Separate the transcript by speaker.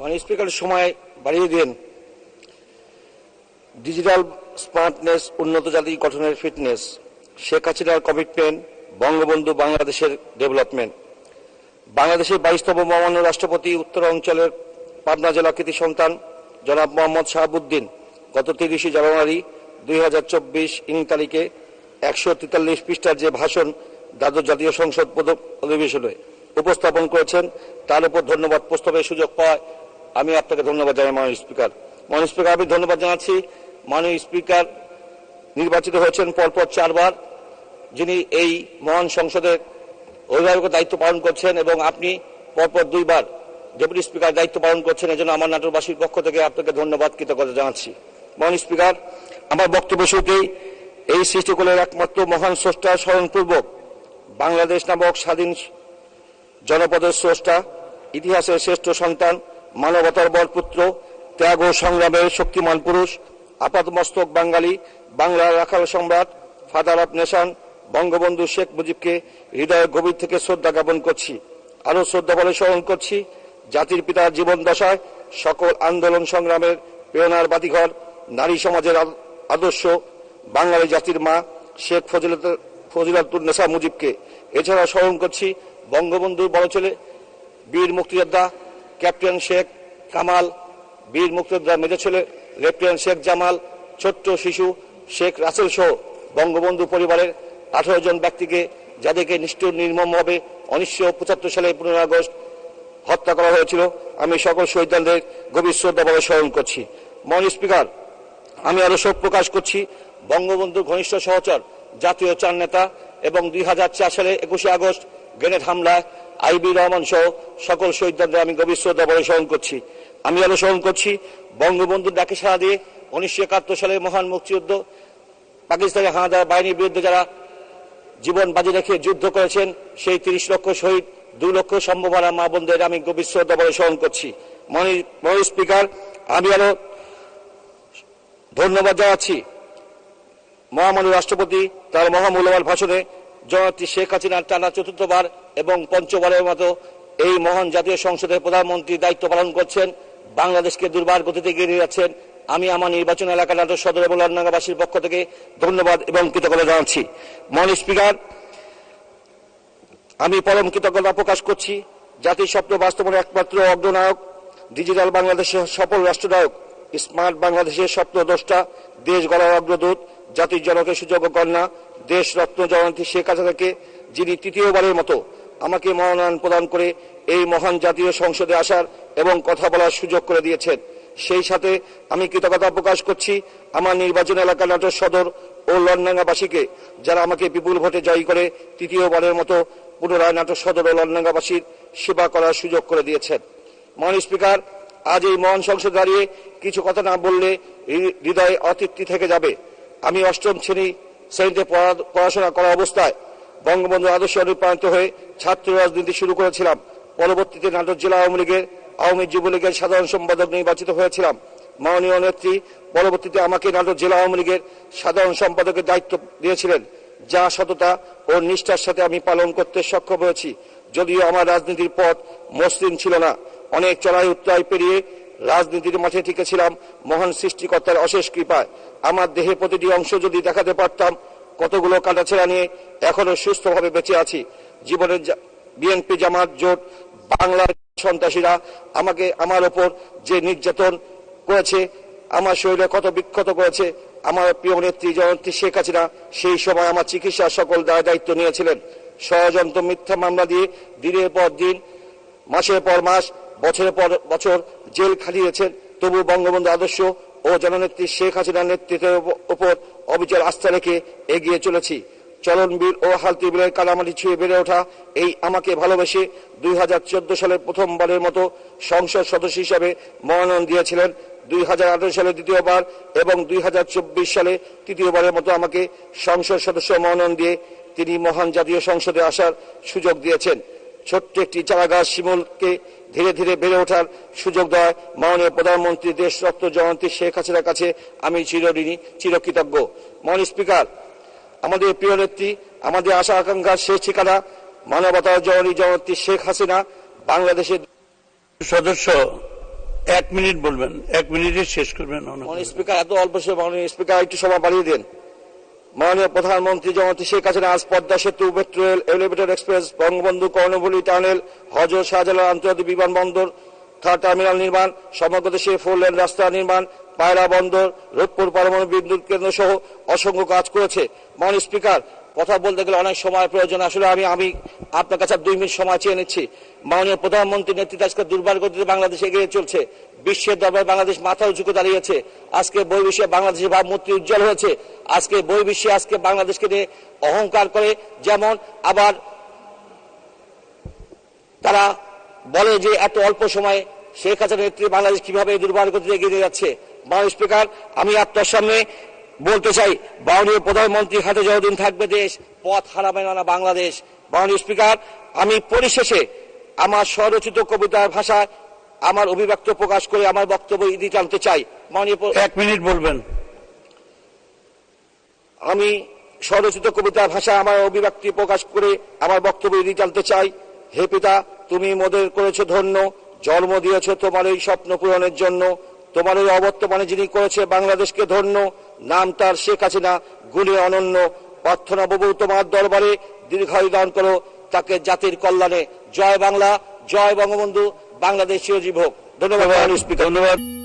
Speaker 1: মানে স্পিকারের সময় বাড়িয়ে দিন। ডিজিটাল স্মার্টনেস, উন্নত জাতি গঠনের ফিটনেস, শেখ হাসিনার কমিটমেন্ট, বঙ্গবন্ধু বাংলাদেশের ডেভেলপমেন্ট। বাংলাদেশের বাইশতম মহামান্য রাষ্ট্রপতি, উত্তর অঞ্চলের পাবনা জেলা কৃতি সন্তান, জনাব মোহাম্মদ শাহাবুদ্দিন, গত তিরিশে জানুয়ারি দুই হাজার চব্বিশ ইং তারিখে একশো তেতাল্লিশ পৃষ্ঠার যে ভাষণ দ্বাদশ জাতীয় সংসদ অধিবেশনে উপস্থাপন করেছেন, তার উপর ধন্যবাদ প্রস্তাবের সুযোগ পাওয়ায় আমি আপনাকে ধন্যবাদ জানাই, মাননীয় স্পিকার। মাননীয় স্পিকার, আমি ধন্যবাদ জানাচ্ছি। মাননীয় স্পিকার নির্বাচিত হয়েছেন পরপর চারবার। যিনি এই মহান সংসদের অভিভাবকের দায়িত্ব পালন করছেন এবং আপনি পরপর দুইবার ডেপুটি স্পিকার দায়িত্ব পালন করছেন, এজন্য আমার নাটোরবাসীর পক্ষ থেকে আপনাকে ধন্যবাদ, কৃতজ্ঞতা জানাচ্ছি। মাননীয় স্পিকার, আমার বক্তব্য শুরুতেই এই সৃষ্টিকূলের একমাত্র মহান স্রষ্টা স্মরণপূর্বক বাংলাদেশ নামক স্বাধীন জনপদের স্রষ্টা, ইতিহাসের শ্রেষ্ঠ সন্তান মানবতার বরপুত্র, ত্যাগ ও সংগ্রামের শক্তিমান পুরুষ আপাতমস্তক বাঙালি বাংলার রাখাল সম্রাট, father of nation, Bangabandhu Sheikh মুজিবকে হৃদয়ের গভীর থেকে শ্রদ্ধা জ্ঞাপন করছি। আরও শ্রদ্ধা বলে স্মরণ করছি, জাতির পিতার জীবন দশায় সকল আন্দোলন সংগ্রামের প্রেরণার বাতিঘর, নারী সমাজের আদর্শ, বাঙালি জাতির মা শেখ ফজিলত ফজিলাতুন্নেসা মুজিবকে। এছাড়া স্মরণ করছি বঙ্গবন্ধুর বড় ছেলে বীর মুক্তিযোদ্ধা ক্যাপ্টেন শেখ কামাল, বীর মুক্তিযোদ্ধা মেজর ছেলে লেফটেন্যান্ট শেখ জামাল, ছোট্ট শিশু শেখ রাসেল সহ বঙ্গবন্ধু পরিবারের আঠারো জন ব্যক্তিকে যাদেরকে নিষ্ঠুর, নির্মমভাবে উনিশশো পঁচাত্তর সালে পনেরো আগস্ট হত্যা করা হয়েছিল। আমি সকল শহীদদের গভীর শ্রদ্ধা বলে স্মরণ করছি। মাননীয় স্পিকার, আমি আরও শোক প্রকাশ করছি। বঙ্গবন্ধুর ঘনিষ্ঠ সহচর, জাতীয় চার নেতা এবং দুই হাজার চার সালে একুশে আগস্ট গ্রেনেড হামলায় আইবি রহমান সহ সকল শহীদদের আমি গভীর শ্রদ্ধা বলে স্মরণ করছি। আমি আরও স্মরণ করছি বঙ্গবন্ধুর ডাকে সাড়া দিয়ে উনিশশো একাত্তর সালে মহান মুক্তিযুদ্ধ, পাকিস্তানি হানাদার বাহিনীর বিরুদ্ধে যারা জীবন বাজি রেখে যুদ্ধ করেছেন, সেই তিরিশ লক্ষ শহীদ দুই লক্ষ সম্ভাবনা মা বোনদের আমি গভীর শ্রদ্ধা বলে স্মরণ করছি। মাননীয় স্পিকার, আমি আরও ধন্যবাদ জানাচ্ছি। মহামান্য রাষ্ট্রপতি তার মহামূল্যবান ভাষণে জননেত্রী শেখ হাসিনার টানা চতুর্থবার এবং পঞ্চবারের মতো এই মহান জাতীয় সংসদের প্রধানমন্ত্রী দায়িত্ব পালন করছেন, বাংলাদেশকে দুর্বার গতিতে এগিয়ে নিয়ে যাচ্ছেন। আমি আমার নির্বাচন এলাকা সদর এবং লন্ডনবাসীর পক্ষ থেকে ধন্যবাদ এবং কৃতজ্ঞতা জানাচ্ছি। মহান স্পিকার, আমি পরম কৃতজ্ঞতা প্রকাশ করছি। জাতির স্বপ্ন বাস্তবনের একমাত্র অগ্রনায়ক, ডিজিটাল বাংলাদেশের সফল রাষ্ট্রনায়ক, স্মার্ট বাংলাদেশের স্বপ্ন দ্রষ্টা, দেশ গড়ার অগ্রদূত, জাতির জনকের সুযোগ্য কন্যা দেশ রত্ন জয়ন্তী শেখ হাসিনাকে, যিনি তৃতীয়বারের মতো আমাকে মনোনয়ন প্রদান করে এই মহান জাতীয় সংসদে আসার এবং কথা বলার সুযোগ করে দিয়েছেন। সেই সাথে আমি কৃতজ্ঞতা প্রকাশ করছি আমার নির্বাচন এলাকা নাটোর সদর ও লন্ডাঙ্গাবাসীকে, যারা আমাকে বিপুল ভোটে জয়ী করে তৃতীয়বারের মতো পুনরায় নাটোর সদর ও লন্ডাঙ্গাবাসীর সেবা করার সুযোগ করে দিয়েছেন। মাননীয় স্পিকার, আজ এই মহান সংসদ দাঁড়িয়ে কিছু কথা না বললে হৃদয়ে অতৃপ্তি থেকে যাবে। আমি অষ্টম শ্রেণি শ্রেণীতে পড়া- পড়াশোনা করা অবস্থায় বঙ্গবন্ধু আদর্শ অনুপ্রাণিত হয়ে ছাত্র রাজনীতি শুরু করেছিলাম। পরবর্তীতে নাটোর জেলা আওয়ামী লীগের আওয়ামী যুবলীগের সাধারণ সম্পাদক নির্বাচিত হয়েছিলাম। মাননীয় নেত্রী পরবর্তীতে আমাকে নাটোর জেলা আওয়ামী লীগের সাধারণ সম্পাদকের দায়িত্ব দিয়েছিলেন, যা সততা ও নিষ্ঠার সাথে আমি পালন করতে সক্ষম হয়েছি। যদিও আমার রাজনীতির পথ মসৃণ ছিল না, অনেক চড়াই উত্তরায় পেরিয়ে রাজনীতির মাঠে টিকেছিলাম মহান সৃষ্টিকর্তার অশেষ কৃপায়। আমার দেহে প্রতিটি অংশ যদি দেখাতে পারতাম কতগুলো কাটাছেড়া নিয়ে এখনও সুস্থভাবে বেঁচে আছি। জীবনের বিএনপি জামাত জোট, বাংলার সন্ত্রাসীরা আমাকে আমার ওপর যে নির্যাতন করেছে, আমার শরীরে কত বিক্ষত করেছে, আমার প্রিয় নেত্রী জয়ন্তী শেখ হাসিনা সেই সময় আমার চিকিৎসার সকল দায় দায়িত্ব নিয়েছিলেন। ষড়যন্ত্র, মিথ্যা মামলা দিয়ে দিনের পর দিন, মাসের পর মাস, বছরের পর বছর জেল খাটিয়েছেন। তবু বঙ্গবন্ধু আদর্শ ও জননেত্রী শেখ হাসিনার নেতৃত্বের উপর অবিচল আস্থা রেখে এগিয়ে চলেছি। চলনবীর ও হালতি বিলের কালামাটি ছুঁয়ে বেড়ে ওঠা এই আমাকে ভালোবেসে দুই হাজার চোদ্দ সালে প্রথমবারের মতো সংসদ সদস্য হিসাবে মনোনয়ন দিয়েছিলেন। দুই হাজার আঠারো সালে দ্বিতীয়বার এবং দুই হাজার চব্বিশ সালে তৃতীয়বারের মতো আমাকে সংসদ সদস্য মনোনয়ন দিয়ে তিনি মহান জাতীয় সংসদে আসার সুযোগ দিয়েছেন। ছোট্ট একটি চারাগাছ শিমুলকে ধীরে ধীরে বেড়ে ওঠার সুযোগ দেয় মাননীয় প্রধানমন্ত্রী দেশরত্ন জয়ন্তী শেখ হাসিনার কাছে। আমি চিরঋণী চিরকৃতজ্ঞ। মাননীয় স্পিকার আমাদের প্রিয় নেত্রী আমাদের আশা আকাঙ্ক্ষার শেষ ঠিকানা মানবতার জননী জয়ন্তী শেখ হাসিনা বাংলাদেশের
Speaker 2: সদস্য এক মিনিট বলবেন এক মিনিটে শেষ করবেন।
Speaker 1: স্পিকার এত অল্প সময় স্পিকার একটু সময় বাড়িয়ে দেন। মাননীয় প্রধানমন্ত্রী জগতী শেখ হাসিনা, আজ পদ্মা সেতু metro rail elevated express, Bangabandhu Karnaphuli tunnel, Hazrat Shahjalal আন্তর্জাতিক বিমানবন্দর থার্ড টার্মিনাল নির্মাণ, সমগ্র দেশে ফোর লেন রাস্তা নির্মাণ, পায়রা বন্দর, রূপপুর পারমাণবিক বিদ্যুৎ কেন্দ্র সহ অসংখ্য কাজ করেছে। মাননীয় স্পিকার, কথা বলতে গেলে অনেক সময় প্রয়োজন। আসলে আমি আমি আপনার কাছে দুই মিনিট সময় চেয়ে নিচ্ছি। মাননীয় প্রধানমন্ত্রীর নেতৃত্বে আজকে দুর্বার গতিতে বাংলাদেশ এগিয়ে চলছে। বিশ্বের দরবারে বাংলাদেশ মাথা উঁচু করে দাঁড়িয়েছে। আজকে বই বিশ্বে বাংলাদেশের ভাবমূর্তি উজ্জ্বল হয়েছে। আজকে বই বিশ্বে আজকে বাংলাদেশকে নিয়ে অহংকার করে, যেমন আবার তারা বলে যে এত অল্প সময়ে শেখ হাসিনার নেতৃত্বে বাংলাদেশ কীভাবে দুর্বার গতিতে এগিয়ে যাচ্ছে। মাননীয় স্পিকার, আমি আপনার সামনে বলতে চাই, মাননীয় প্রধানমন্ত্রী হাতে যতদিন থাকবে দেশ, পথ হারাবে না বাংলাদেশ। মাননীয় স্পিকার, আমি পরিশেষে আমার স্বরচিত কবিতার ভাষায় আমার অভিব্যক্ত প্রকাশ করে আমার বক্তব্য ইতি টানতে চাই।
Speaker 2: এক মিনিট বলবেন।
Speaker 1: আমি স্বরচিত কবিতার ভাষায় আমার অভিব্যক্তি প্রকাশ করে আমার বক্তব্য ইতি টানতে চাই। হে পিতা তুমি মোদের করেছ ধন্য জন্ম দিয়েছ তোমার এই স্বপ্ন পূরণের জন্য। তোমার এই অবর্তমানে যিনি করেছে বাংলাদেশকে ধন্য নাম তার শেখ হাসিনা গুণে অনন্য। প্রার্থনা বহু তোমার দরবারে দীর্ঘায়ু দান করো তাকে জাতির কল্যাণে। জয় বাংলা জয় বঙ্গবন্ধু বাংলাদেশ জীব হোক ধন্যবাদ।
Speaker 2: ধন্যবাদ।